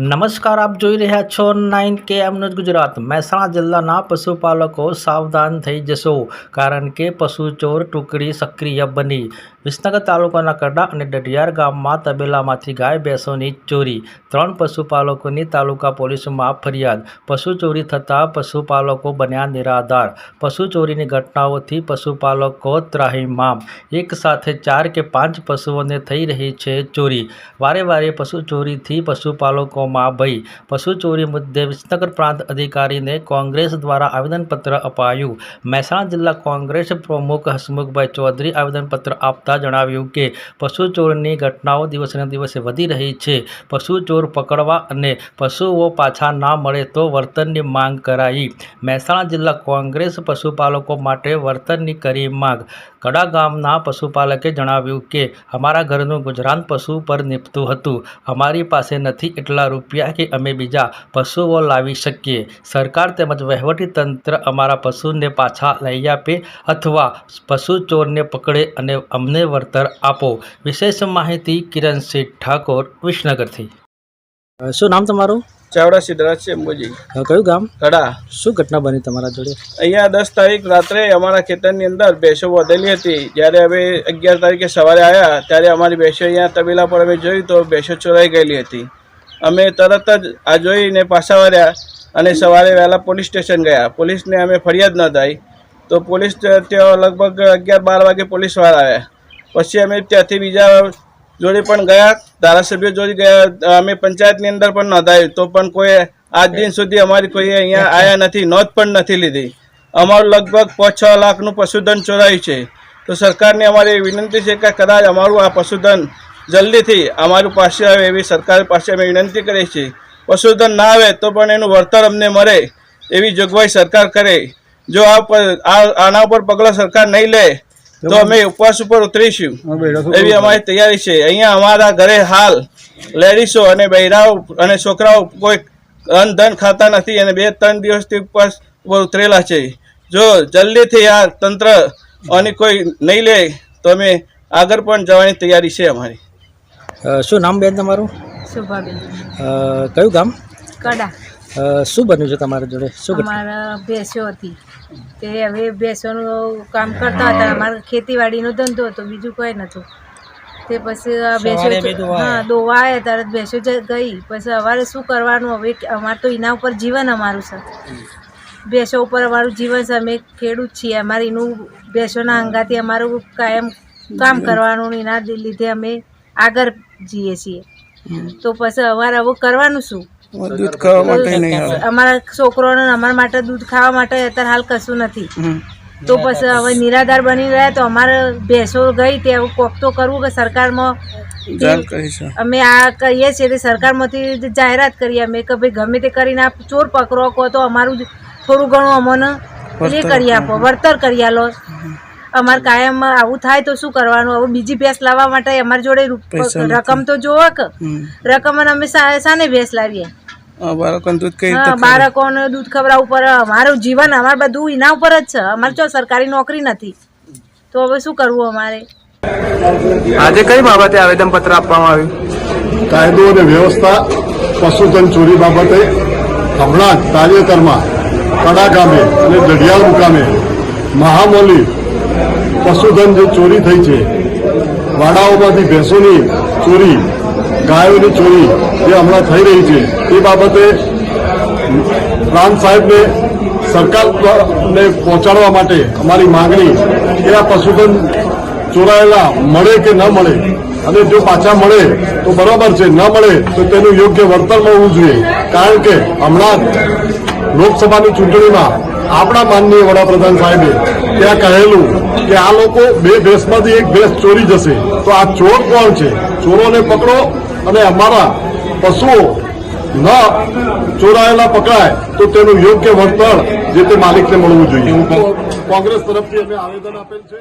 નમસ્કાર, આપ જોઈ રહ્યા છો નાઇન કે ન્યૂઝ ગુજરાત. મહેસાણા જિલ્લાના પશુપાલકો સાવધાન થઈ જશો કારણ કે પશુ ચોર ટુકડી સક્રિય બની. વિસનગર તાલુકાના કડા અને ડઢિયાર ગામમાં તબેલામાંથી ગાય ભેંસોની ચોરી. ત્રણ પશુપાલકોની તાલુકા પોલીસમાં ફરિયાદ. પશુ ચોરી થતાં પશુપાલકો બન્યા નિરાધાર. પશુ ચોરીની ઘટનાઓથી પશુપાલકો ત્રાહીમામ એક સાથે ચાર કે પાંચ પશુઓને થઈ રહી છે ચોરી. વારે વારે પશુ ચોરીથી ભય પશુ ચોરી મુદ્દે વિસનગર પ્રાંત અધિકારીને કોંગ્રેસ દ્વારા આવેદનપત્ર અપાયું. મહેસાણા જિલ્લા કોંગ્રેસ પ્રમુખ હસમુખભાઈ ચૌધરી આવેદનપત્ર આપતા જણાવ્યું કે, પશુ ચોરની ઘટનાઓ દિવસે દિવસે વધી રહી છે. પશુ ચોર પકડવા અને પશુઓ પાછા ના મળે તો વર્તનની માંગ કરાઈ. મહેસાણા જિલ્લા કોંગ્રેસ પશુપાલકો માટે વર્તનની કરી માંગ. કડા ગામના પશુપાલકે જણાવ્યું કે, અમારા ઘરનું ગુજરાન પશુ પર નીપતું હતું. અમારી પાસે નથી એટલા રૂપિયા કે અમે બીજા પશુઓ લાવી શકીએ. સરકાર તેમજ વહીવટી તંત્ર અમારા પશુને પાછા લઈ આપે અથવા પશુ ચોરને પકડે અને અમને વળતર આપો. વિશેષ માહિતી કિરણસિંહ ઠાકોર વિસનગરથી. શું નામ તમારું? ચાવડા સિદ્ધરાજ છે અંબોજી કયું ગામ? કડા. શું ઘટના બની તમારા જોડે? અહીંયા દસ તારીખ રાત્રે અમારા ખેતરની અંદર ભેંસો વધેલી હતી. જ્યારે અમે અગિયાર તારીખે સવારે આવ્યા ત્યારે અમારી ભેંસો અહીંયા તબેલા પર અમે જોયું તો ભેંસો ચોરાઈ ગયેલી હતી. અમે તરત જ આ જોઈને પાછા વળ્યા અને સવારે વહેલા પોલીસ સ્ટેશન ગયા. પોલીસને અમે ફરિયાદ નોંધાઈ. તો પોલીસ ત્યાં લગભગ અગિયાર બાર વાગે પોલીસવાળા આવ્યા. પછી અમે ત્યાંથી બીજા જોડે પણ ગયા. ધારાસભ્યો જોડે ગયા. અમે પંચાયતની અંદર પણ નોંધાયું. તો પણ કોઈ આજ દિન સુધી અમારી કોઈ અહીંયા આવ્યા નથી. નોંધ પણ નથી લીધી. અમારું લગભગ પાંચ છ લાખનું પશુધન ચોરાયું છે. તો સરકારને અમારી વિનંતી છે કે કદાચ અમારું આ પશુધન જલ્દીથી અમારું પાસે આવે એવી સરકાર પાસે અમે વિનંતી કરીએ છીએ. પશુધન ના આવે તો પણ એનું વળતર અમને મળે એવી જોગવાઈ સરકાર કરે. જો આ આના ઉપર પગલાં સરકાર નહીં લે તો અમે ઉપવાસ ઉપર ઉતરીશું. એવી અમારી તૈયારી છે. અહીંયા અમારા ઘરે હાલ લેડીસો અને બૈરાઓ અને છોકરાઓ કોઈ અન્ન ધન ખાતા નથી અને બે ત્રણ દિવસથી ઉપવાસ ઉપર ઉતરેલા છે. જો જલ્દીથી આ તંત્ર અને કોઈ નહીં લે તો અમે આગળ પણ જવાની તૈયારી છે અમારી. શું નામ બેન તમારું? શુભાબેન. કયું ગામ? કડા. શું બન્યું છે તમારા જોડે? શું અમારા ભેંસો હતી. તે હવે ભેંસોનું કામ કરતા હતા. અમારે ખેતીવાડીનો ધંધો હતો બીજું કંઈ નહોતું. તે પછી ભેંસો હા દોવા આવ્યા તરત ભેંસો જ ગઈ. પછી અમારે શું કરવાનું? હવે અમારે તો એના ઉપર જીવન અમારું છે. ભેંસો ઉપર અમારું જીવન છે. અમે ખેડૂત છીએ. અમારે એનું ભેંસોના અંગાથી અમારું કાયમ કામ કરવાનું એના લીધે અમે આગળ જઈએ છીએ. તો પછી અમારે હવે કરવાનું શું? દૂધ ખાવા માટે નહીં અમારા છોકરોને અમારા માટે દૂધ ખાવા માટે અત્યારે હાલ કશું નથી. તો પછી હવે નિરાધાર બની રહ્યા તો અમારે ભેંસો ગઈ તે કોક તો કરવું કે સરકારમાં અમે આ કહીએ છીએ તે સરકારમાંથી જાહેરાત કરીએ. અમે કે ભાઈ ગમે તે કરીને આપ ચોર પકડો કહો તો અમારું જ થોડું ઘણું અમને એ કરી આપો વળતર કરી આલો. અમારે કાયમ આવું થાય તો શું કરવાનું? હવે બીજી ભેંસ લાવવા માટે અમારી જોડે રૂપ- રકમ તો જોવો કે? રકમ અને અમે સાને ભેંસ લાવીએ. બાળકોને દૂધ કઈ દૂધ ખવડાવવું ઉપર અમારું જીવન અમારે બધું એના ઉપર જ છે. અમારે જો સરકારી નોકરી નથી. તો હવે શું કરવું અમારે? આજે કઈ બાબતે આવેદન પત્ર આપવામાં આવ્યું? કાયદો અને વ્યવસ્થા પશુધન ચોરી બાબતે હમણાં તાજેતરમાં કડા ગામે અને દઢિયાલ મુકામે મહામોલી પશુધન જે ચોરી થઈ છે. વાડાઓમાંથી ભેંસોની ચોરી, ગાયોની ચોરી જે હમણાં થઈ રહી છે એ બાબતે પ્રાંત સાહેબને સરકારને પહોંચાડવા માટે અમારી માંગણી કે આ પશુધન ચોરાયેલા મળે કે ન મળે. અને જો પાછા મળે તો બરાબર છે, ન મળે તો તેનું યોગ્ય વળતર મળવું જોઈએ. કારણ કે હમણાં લોકસભાની ચૂંટણીમાં આપણા માનનીય વડાપ્રધાન સાહેબે ત્યાં કહેલું કે આ લોકો બે ભેસમાંથી એક ભેસ ચોરી જશે. તો આ ચોર કોણ છે? ચોરોને પકડો અને અમારા પશુઓ ન ચોરાયેલા પકડાય તો તેનું યોગ્ય વળતર જે તે માલિકને મળવું જોઈએ. કોંગ્રેસ તરફથી અમે આવેદન આપેલ છે.